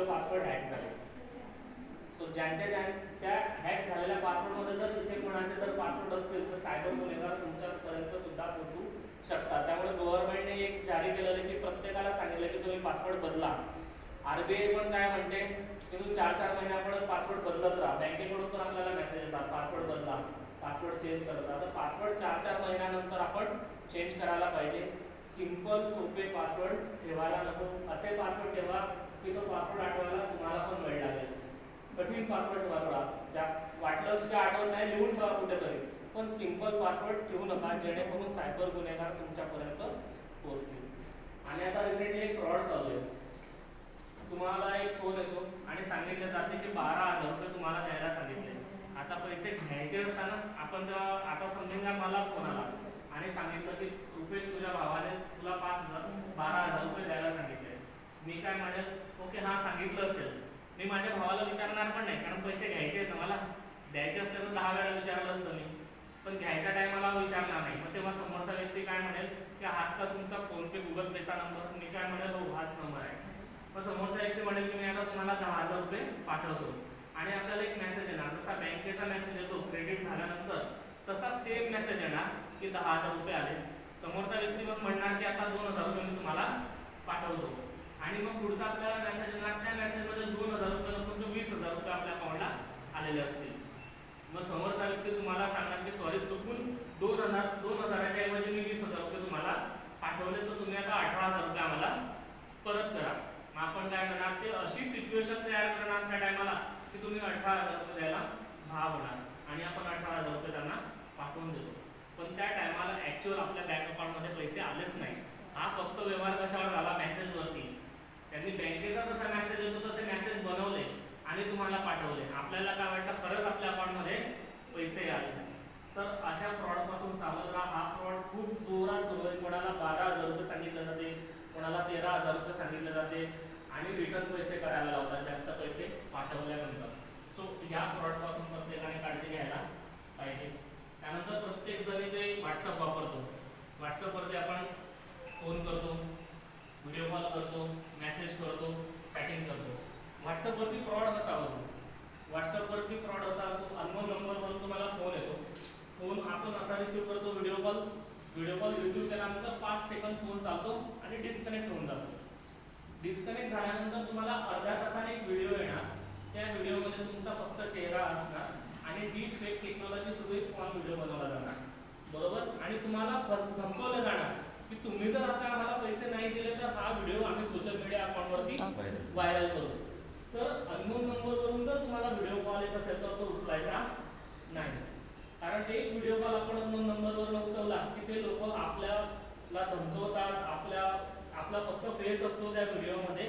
तुमचे password hack झाले. So ज्यांच्या ज्यांच्या हॅक झालेल्या पासवर्डमध्ये जर इथे कोणाचे जर पासवर्ड असतील तर सायबर गुन्हेगार तुमच्यापर्यंत सुद्धा पोहोचू शकतात. त्यामुळे गव्हर्नमेंटने एक जारी केलेलं आहे की प्रत्येकाला सांगितलं की तुम्ही पासवर्ड बदला. आरबीआय पण काय म्हणते? की तुम्ही चार चार महिन्यापर्यंत पासवर्ड बदलत राहा. बँकेकडून पण आपल्याला मेसेज येतात पासवर्ड बदला. पासवर्ड चेंज करत राहा. तर पासवर्ड चार चार महिन्यानंतर आपण चेंज करायला पाहिजे. सिंपल सोपे पासवर्ड ठेवायला नको. असे पासवर्ड ठेवा की तो पासवर्ड आठवायला तुम्हाला पण वेळ लागेल. कठीण पासवर्ड वापरा. ज्या वाटलंच की आठवत नाही लिहून ठेवा कुठेतरी. पण सिंपल पासवर्ड ठेवू नका जेणेकरून सायबर गुन्हेगार तुमच्यापर्यंत पोहोचतील. आणि आता रिसेंटली एक फ्रॉड चालू आहे. तुम्हाला एक फोन येतो आणि सांगितलं जाते की बारा हजार रुपये तुम्हाला द्यायला सांगितले. आता पैसे घ्यायचे असताना आपण आता समजून घ्या मला फोन आला. आणि सांगितलं की रुपेश तुझ्या भावाने तुला पाच हजार बारा हजार रुपये द्यायला सांगितले मी काय म्हणेल ओके हा सांगितलं असेल मी माझ्या भावाला विचारणार पण नाही कारण पैसे घ्यायचे आहेत ना मला? द्यायचे असते तर दहा वेळा विचारलं असतं मी. पण घ्यायच्या टायमाला विचारणार नाही. मग तेव्हा समोरचा व्यक्ती काय म्हणेल? की हाच का तुमचा फोन पे गुगल पेचा नंबर. मी काय म्हणेल? हो हाच नंबर आहे. मग समोरचा व्यक्ती म्हणेल की मी आता तुम्हाला दहा हजार रुपये पाठवतो. आणि आपल्याला एक मेसेज येणार. जसा बँकेचा मेसेज येतो क्रेडिट झाल्यानंतर तसा सेम मेसेज येणार की दहा हजार रुपये आले. समोरचा व्यक्ती मग म्हणणार की आता दोन हजार रुपये मी तुम्हाला पाठवतो. आणि मग पुढचा आपल्याला मेसेज येणार. त्या मेसेजमध्ये दोन हजार रुपये नसून तो वीस हजार रुपये आपल्या झालेले असतील. मग समोरचा व्यक्ती तुम्हाला सांगणार की सॉरी चुकून दोन हजार दोन हजाराच्या ऐवजी मी वीस हजार रुपये तुम्हाला पाठवले तर तुम्ही आता अठरा हजार रुपये आम्हाला परत करा. मग आपण काय करणार ते अशी सिच्युएशन तयार करणार त्या टायमाला की तुम्ही अठरा हजार रुपये द्यायला भाव होणार आणि आपण अठरा हजार रुपये त्यांना पाठवून देतो. पण त्या टायमाला ऍक्च्युअल आपल्या बँक अकाउंटमध्ये पैसे आलेच नाही हा फक्त व्यवहार कशावर झाला? मेसेजवरती त्यांनी बँकेचा जसा मेसेज येतो तसे मेसेज बनवले आणि तुम्हाला पाठवले आपल्याला काय वाटलं खरंच आपल्या अकाउंटमध्ये पैसे आले तर अशा फ्रॉडपासून सावध राहा हा फ्रॉड खूप जोरात सुरू आहे कोणाला बारा हजार रुपये सांगितलं जाते कोणाला तेरा हजार रुपये सांगितलं जाते आणि रिटर्न पैसे करायला लावतात जास्त पैसे पाठवल्यानंतर. सो ह्या फ्रॉडपासून प्रत्येकाने काळजी घ्यायला पाहिजे. त्यानंतर प्रत्येक जणी ते व्हॉट्सअप वापरतो. व्हॉट्सअपवरती आपण फोन करतो व्हिडिओ कॉल करतो मेसेज करतो चॅटिंग करतो. व्हॉट्सअपवरती फ्रॉड कसा होतो? व्हॉट्सअपवरती फ्रॉड असा असतो अननोन नंबरवरून तुम्हाला फोन येतो. फोन आपण असा रिसीव करतो video call video call receive केल्यानंतर पाच सेकंद फोन चालतो आणि डिस्कनेक्ट होऊन जातो. डिस्कनेक्ट झाल्यानंतर तुम्हाला अर्ध्या तासाने एक व्हिडिओ येणार. त्या व्हिडिओमध्ये तुमचा फक्त चेहरा असणार आणि डीप फेक टेक्नॉलॉजी थ्रू एक कॉल व्हिडिओ बनवला जाणार. बरोबर? आणि तुम्हाला धमकवलं जाणार की तुम्ही जर आता आम्हाला पैसे नाही दिले तर हा व्हिडिओ आम्ही सोशल मीडिया अकाउंटवरती व्हायरल करतो तर अननोन नंबरवरून जर तुम्हाला व्हिडिओ कॉल येत असेल तर तो उचलायचा नाही. कारण एक व्हिडिओ कॉल आपण अननोन नंबरवर की ते लोक आपल्याला धमकवतात आपल्या आपला फक्त फेस असतो त्या व्हिडिओमध्ये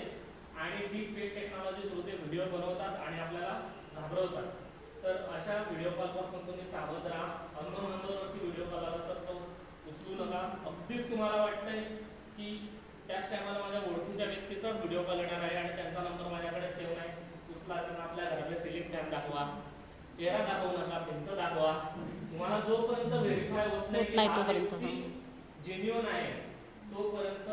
आणि डीप फेक टेक्नॉलॉजी थ्रू ते व्हिडिओ बनवतात आणि आपल्याला घाबरवतात. तर अशा व्हिडिओ कॉलपासून तुम्ही सावध राहा. अननोन नंबरवरती व्हिडिओ कॉल आला तर तो उचलू नका. अगदीच तुम्हाला वाटतंय की त्याच टायमाला माझ्या ओळखीच्या व्यक्तीचाच व्हिडिओ कॉल येणार आहे आणि त्यांचा नंबर माझ्याकडे सेव्ह नाही. उचला त्यांना आपल्या घरातले सिलिंग फॅन दाखवा. चेहरा दाखवू नका भिंत दाखवा. तुम्हाला जोपर्यंत व्हेरीफाय होत नाही तोपर्यंत, जेन्युअन आहे तोपर्यंत